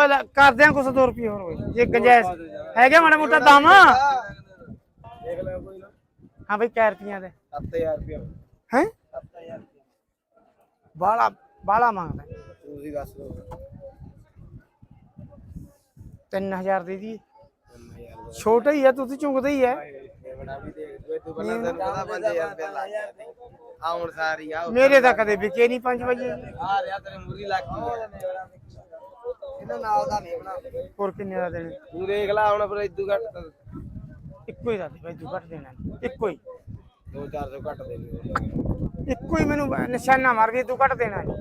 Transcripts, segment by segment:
ਓਏ ਲੈ, ਕਰਦੇ ਆ ਕੁਛ 2 ਰੁਪਏ ਹੋਰ ਬਈ। ਜੇ ਗੰਜਾਇਸ਼ ਹੈਗਾ ਮਾੜਾ ਮੋਟਾ ਦਮ? ਦੇਖ ਲੈ ਕੋਈ ਨਾ ਹਾਂ ਬਈ ਕੈ ਰੁਪਈਆਂ ਦੇ। 7000 ਰੁਪਏ ਹੈ? 7000 ਬਾਲਾ ਬਾਲਾ ਮੰਗਦਾ। ਤੁਸੀਂ ਦੱਸ ਦਿਓ 3000 ਦੇ ਦੀ ਛੋਟਾ ਹੀ ਆ ਤੂੰ ਤੇ ਚੁੰਗਦਾ ਹੀ ਹੈ ਇਹ ਵੀ ਦੇਖ ਤੂੰ ਤੂੰ ਪਹਿਲਾਂ ਤੈਨੂੰ ਪਤਾ 5000 ਰੁਪਏ ਲੱਗ ਜਾਂਦੇ ਆ। ਹੁਣ ਸਾਰੀ ਆ ਮੇਰੇ ਤਾਂ ਕਦੇ ਵਿਕੇ ਨਹੀਂ 5 ਵਜੇ। ਆ ਰਿਹਾ ਤੇਰੇ ਮੂਰੀ ਲੱਗ ਗਈ ਇਹਨਾਂ ਨਾਲ ਦਾ ਨਹੀਂ ਬਣਾ ਹੋਰ ਕਿੰਨੇ ਦਾ ਦੇਣੇ? ਤੂੰ ਦੇਖ ਲੈ ਹੁਣ ਫਿਰ ਇਦੂ ਘੱਟ ਤਾਂ। ਇੱਕੋ ਹੀ ਦਾ ਦੇ ਬਈ ਤੂੰ ਘੱਟ ਦੇਣਾ। ਇੱਕੋ ਹੀ। 2-400 ਘੱਟ ਦੇ ਲਈ ਇੱਕੋ ਹੀ ਮੈਨੂੰ ਨਿਸ਼ਾਨਾ ਮਾਰ ਵੀ ਤੂੰ ਘੱਟ ਦੇਣਾ। ਨੀ।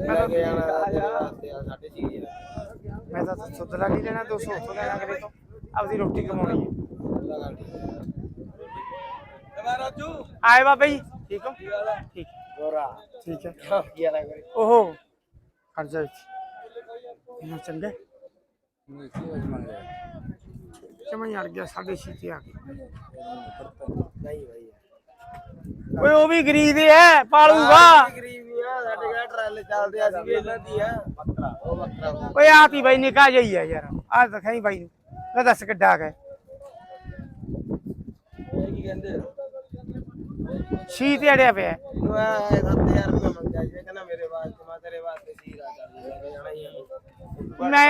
ਲੈ ਕੇ ਜਾਣਾ ਤੇਰੇ ਵਾਸਤੇ ਆ 6.5 ਮੈਂ ਤਾਂ ਸੁਧਰਾ ਨਹੀਂ ਲੈਣਾ 200 ਉੱਥੋਂ ਲੈਣਾ ਅਗਲੇ ਤੋਂ ਆਪਦੀ ਰੋਟੀ ਕਮਾਉਣੀ ਹੈ। ਆਏ ਬਾਬਾ ਜੀ। ਠੀਕ ਹੋ? ਠੀਕ। ਗੋਰਾ। ਠੀਕ ਹੈ। ਕੀ ਹਾਲ ਹੈ ਕਰੇ ਓਹੋ। ਖੜ ਜਾ ਇੱਥੇ ਇਹਨਾਂ ਚੰਗੇ ਯਾਰ ਗਿਆ ਸਾਡੇ ਛੀਤੇ ਆ ਗਏ ਨਹੀਂ ਭਾਈ ਓਏ ਉਹ ਵੀ ਗਰੀਬ ਹੀ ਹੈ ਪਾਲੂਗਾ ਗਰੀਬ ਹੀ ਆ ਸਾਡੇ ਕਿਹੜਾ ਟਰਾਲੇ ਚੱਲਦੇ ਆ ਸੀ ਇਹਨਾਂ ਦੀ ਆ ਬੱਕਰਾ ਉਹ ਬੱਕਰਾ ਓਏ ਆਪ ਹੀ ਬਾਈ ਨਿਕਾ ਜਾਈ ਆ ਯਾਰ ਆ ਦਿਖਾਈ ਬਾਈ ਨੂੰ ਲੈ ਦੱਸ ਕਿੱਡਾ ਗਏ ਇਹ ਕੀ ਕਹਿੰਦੇ ਛੀ ਤੇ ਅੜਿਆ ਪਿਆ ਤੂੰ ਆ 7000 ਰੁਪਏ ਮੰਗਿਆ ਜੀ ਕਹਿੰਦਾ ਮੇਰੇ ਵਾਸਤੇ ਮੈਂ ਤੇਰੇ ਵਾਸਤੇ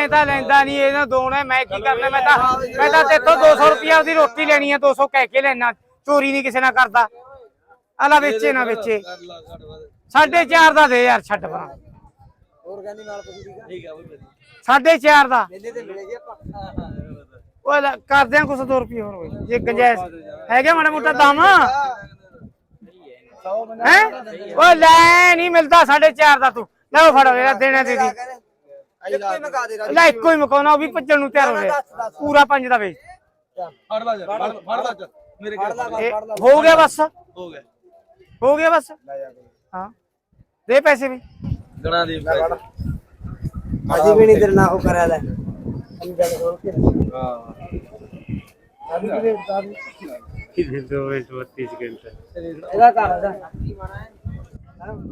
ਤਾਂ ਲੈਂਦਾ ਨਹੀਂ ਇਹਨਾਂ ਦੋਨੇ ਮੈਂ ਕੀ ਕਰਨਾ ਮੈਂ ਤਾਂ ਮੈਂ ਤਾਂ ਤੇਥੋਂ 200 ਰੁਪਿਆ ਉਹਦੀ ਰੋਟੀ ਲੈਣੀ ਆ 200 ਕਹਿ ਕੇ ਲੈਣਾ ਚੋਰੀ ਨਹੀਂ ਕਿਸੇ ਨਾਲ ਕਰਦਾ। ਆਲਾ ਵੇਚੇ ਨਾ ਵੇਚੇ। ਕਰ ਲਾ ਘੜ ਵੱਧ ਸਾਢੇ ਚਾਰ ਦਾ ਦੇ ਯਾਰ ਛੱਡ ਪਰਾਂ ਹੋਰ ਕਹਿੰਦੀ ਨਾਲ ਤੁਸੀਂ ਠੀਕ ਆ ਬਈ ਸਾਢੇ ਚਾਰ ਦਾ। ਮੇਲੇ ਤੇ ਮਿਲੇਗੇ ਆਪਾਂ। ਓਏ ਲੈ, ਕਰਦੇ ਆ ਕੁਛ 2 ਰੁਪਏ ਹੋਰ ਬਈ। ਜੇ ਗੰਜਾਇਸ਼। ਹੈਗਾ ਮਾੜਾ ਮੋਟਾ ਦਮ? ਹੈ? ਓਏ ਲੈ ਨਹੀਂ ਮਿਲਦਾ ਸਾਢੇ ਚਾਰ ਦਾ ਤੂੰ। ਲੈ ਉਹ ਫੜ ਮੇਰਾ ਦੇਣਾ ਦੇ ਦੀ। ਆਈ ਲਾ ਮਗਾ ਦੇ। ਲੈ ਇੱਕੋ ਹੀ ਮਕਾਉਣਾ ਉਹ ਵੀ ਭੱਜਣ ਨੂੰ ਤਿਆਰ ਹੋ ਰਿਹਾ ਪੂਰਾ ਪੰਜ ਦਾ ਵੇਚ। ਫੜ ਲਾ ਜਾ ਫੜ ਲਾ ਮੇਰੇ ਕੋਲ ਹੋ ਗਿਆ ਬਸ। ਹੋ ਗਿਆ। ਹੋ ਗਿਆ ਬਸ। ਜਾ ਹਾਂ। ਦੇ ਪੈਸੇ ਵੀ। ਗਣਾ ਦੇ ਅਜੀ ਵੀ ਨਹੀਂ ਤੇਰੇ ਨਾਲ ਉਹ ਕਰਿਆ ਲੈ। ਹਾਂ। ਇਹਦਾ ਘਰ ਦਾ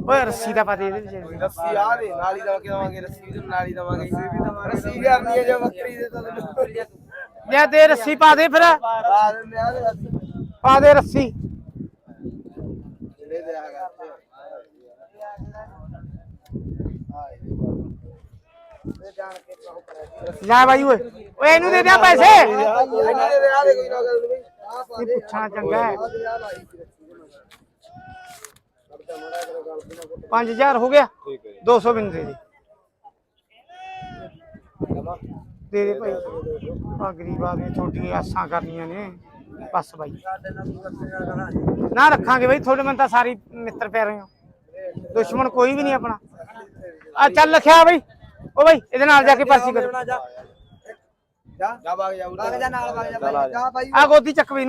ਓਏ ਰੱਸੀ ਦਾ ਪਾ ਦੇ ਇਹਦੇ ਵਿੱਚ। ਰੱਸੀ ਆ ਦੇ ਨਾਲ ਹੀ ਦਵਾ ਕੇ ਦਵਾਂਗੇ ਰੱਸੀ ਵੀ ਨਾਲ ਹੀ ਦਵਾਂਗੇ ਰੱਸੀ ਕਰਨੀ ਹੈ ਜੋ ਬੱਕਰੀ ਦੇ ਤਾਂ। ਲੈ ਦੇ ਰੱਸੀ ਪਾ ਦੇ ਫਿਰ। ਪਾ ਦੇ ਰੱਸੀ। ਜਿਹੜੇ ਦੇ ਆ ਗਾ ਲੈ ਬਾਈ ਓਏ। ਓਏ ਇਹਨੂੰ ਦੇ ਦਿਆਂ ਪੈਸੇ। ਇਹਨਾਂ ਦੇ ਆ ਦੇ ਕੋਈ ਨਾ ਗੱਲ ਨਹੀਂ। ਇਹ ਪੁੱਛਣਾ ਚੰਗਾ ਹੈ। 5000 ਹੋ ਗਿਆ। 200 ਬਿਨ ਦੇ ਦੇ ਦੇ। ਦੇ ਭਾਈ। ਆ ਗਰੀਬ ਆਦਮੀ ਤੁਹਾਡੀਆਂ ਆਸਾਂ ਕਰਨੀਆਂ ਨੇ। ਬਸ ਬਾਈ ਨਾ ਰੱਖਾਂਗੇ ਬਾਈ ਤੁਹਾਡੇ ਤਾਂ ਸਾਰੀ ਮਿੱਤਰ ਪੈ ਰਹੇ ਹੋ। ਦੁਸ਼ਮਣ ਕੋਈ ਵੀ ਨਹੀਂ ਆਪਣਾ। ਆ ਚੱਲ ਲਿਖਿਆ ਬਾਈ ਓ ਬਾਈ ਇਹਦੇ ਨਾਲ ਜਾ ਕੇ ਪਰਚੀ ਕਰ। ਜਾ। ਬਾਗ ਜਾ ਵਗ ਜਾ ਨਾਲ ਵਗ ਜਾ ਬਾਈ। ਜਾ ਬਾਈ। ਆ ਗੋਦੀ ਚੱਕ ਵੀ